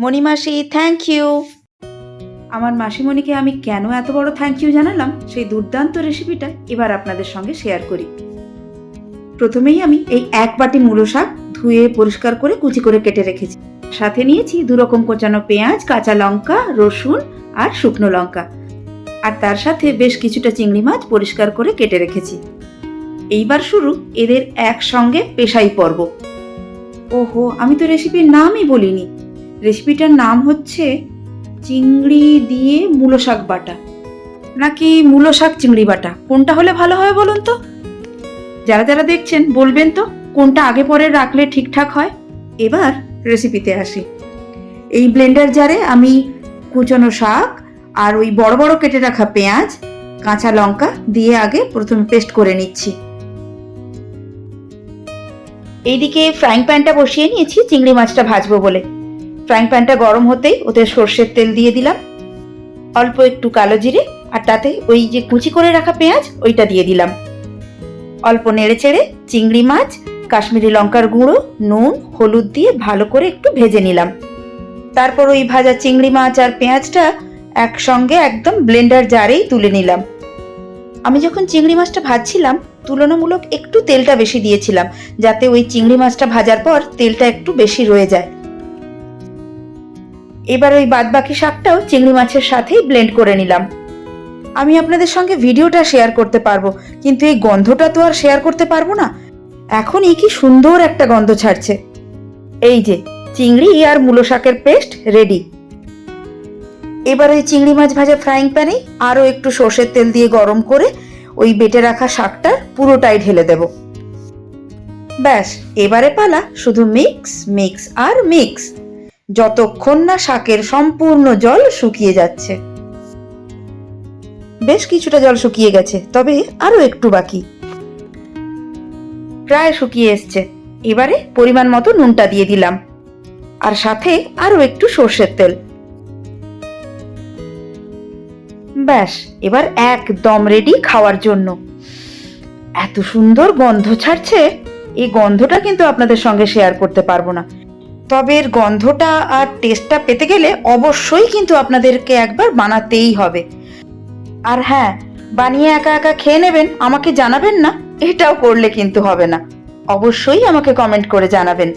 মণিমাসি thank you আমার মাসিমণিকে আমি কেন এত বড় থ্যাংক ইউ জানালাম? সেই দুর্দান্ত রেসিপিটা এবার আপনাদের সঙ্গে শেয়ার করি। প্রথমেই আমি এই এক বাটি মূলো শাক ধুয়ে পরিষ্কার করে কুচি করে কেটে রেখেছি। সাথে নিয়েছি দু রকম কোচানো পেঁয়াজ, কাঁচা লঙ্কা, রসুন আর শুকনো লঙ্কা। আর তার সাথে বেশ কিছুটা চিংড়ি মাছ পরিষ্কার করে কেটে রেখেছি। এইবার শুরু এদের একসঙ্গে পেশাই পর্ব। ওহো, আমি তো রেসিপির নামই বলিনি। রেসিপিটার নাম হচ্ছে চিংড়ি দিয়ে মূলো শাক বাটা। নাকি মূলো শাক চিংড়ি বাটা? কোনটা হলে ভালো হয় বলুন তো? যারা যারা দেখছেন, বলবেন তো, কোনটা আগে পরে রাখলে ঠিকঠাক হয়? এবার রেসিপিতে আসি। এই ব্লেন্ডার জারে আমি কুচনো শাক আর ওই বড় বড় কেটে রাখা পেঁয়াজ, কাঁচা লঙ্কা দিয়ে আগে প্রথমে পেস্ট করে নিচ্ছি। এইদিকে ফ্রাইং প্যানটা বসিয়ে নিয়েছি, চিংড়ি মাছটা ভাজবো বলে। ফ্রাইং প্যানটা গরম হতেই ওতে সর্ষের তেল দিয়ে দিলাম। অল্প একটু কালো জিরে আর তাতে ওই যে কুচি করে রাখা পেঁয়াজ, ওইটা দিয়ে দিলাম। অল্প নেড়ে চেড়ে চিংড়ি মাছ, কাশ্মীরি লঙ্কার গুঁড়ো, নুন, হলুদ দিয়ে ভালো করে একটু ভেজে নিলাম। তারপর ওই ভাজা চিংড়ি মাছ আর পেঁয়াজটা একসঙ্গে একদম ব্লেন্ডার জারেই তুলে নিলাম। আমি যখন চিংড়ি মাছটা ভাজছিলাম, তুলনামূলক একটু তেলটা বেশি দিয়েছিলাম, যাতে ওই চিংড়ি মাছটা ভাজার পর তেলটা একটু বেশি রয়ে যায়। এবার ওই বাদবাকি শাকটাও চিংড়ি মাছের সাথেই ব্লেন্ড করে নিলাম। আমি আপনাদের সঙ্গে ভিডিওটা শেয়ার করতে পারব, কিন্তু এই গন্ধটা তো আর শেয়ার করতে পারব না। এখনই কি সুন্দর একটা গন্ধ ছাড়ছে। এই যে, চিংড়ি আর মূলো শাকের পেস্ট রেডি এবার ওই চিংড়ি মাছ ভাজা ফ্রাইং প্যানে আরও একটু সর্ষের তেল দিয়ে গরম করে ওই বেটে রাখা শাকটা পুরোটাই ঢেলে দেব। ব্যাস, এবারে পালা শুধু মিক্স মিক্স আর মিক্স যতক্ষণ না শাকের সম্পূর্ণ জল শুকিয়ে যাচ্ছে। বেশ কিছুটা জল শুকিয়ে গেছে, তবে আরও একটু বাকি। প্রায় শুকিয়ে এসছে। এবারে পরিমাণ মতো নুনটা দিয়ে দিলাম। আর সাথে আরও একটু সর্ষের তেল। ব্যাস, এবার একদম রেডি খাওয়ার জন্য। এত সুন্দর গন্ধ ছাড়ছে, এই গন্ধটা কিন্তু আপনাদের সঙ্গে শেয়ার করতে পারব না। তবে এর গন্ধটা আর টেস্টটা পেতে গেলে অবশ্যই কিন্তু আপনাদেরকে একবার বানাতেই হবে। আর হ্যাঁ বানিয়ে একা একা খেয়ে নেবেন, আমাকে জানাবেন না, এটাও করলে কিন্তু হবে না। অবশ্যই আমাকে কমেন্ট করে জানাবেন।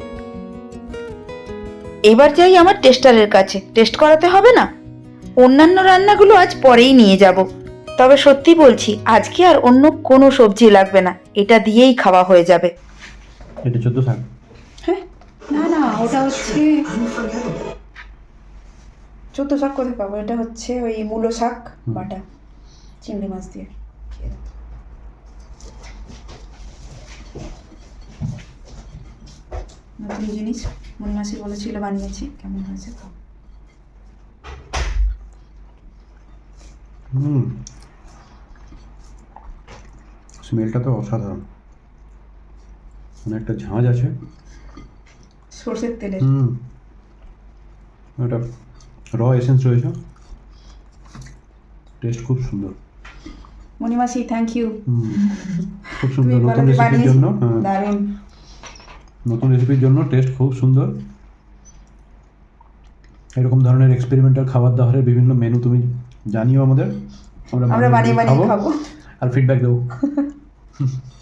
এবার যাই আমার টেস্টারের কাছে টেস্ট করাতে হবে না? অন্যান্য রান্নাগুলো আজ পরেই নিয়ে যাব। তবে সত্যি বলছি, আজকে আর অন্য কোনো সবজি লাগবে না, এটা দিয়েই খাওয়া হয়ে যাবে। এটা চোদ্দ ওটা হচ্ছে চোদ্দ শাক কোথায় পাবো? এটা হচ্ছে ওই মূলো শাক বাটা চিংড়ি মাছ দিয়ে। নতুন জিনিস মুন্নাসি বলেছিল বানিয়েছি কেমন হয়েছে খাও হুম। স্মেলটা তো অসাধারণ। মানে একটা ঝাঁঝ আছে। সর্ষের তেলের হুম। একটা র এসেন্স রয়েছে। টেস্ট খুব সুন্দর। মণিমাসি থ্যাংক ইউ খুব সুন্দর নতুন রেসিপির জন্য হ্যাঁ, দারুণ। নতুন রেসিপির জন্য টেস্ট খুব সুন্দর। এরকম ধরনের এক্সপেরিমেন্টাল খাবার দাবারের বিভিন্ন মেনু তুমি জানিও আমাদের। আমরা বানিয়ে বানিয়ে খাব। আর ফিডব্যাক দেবো।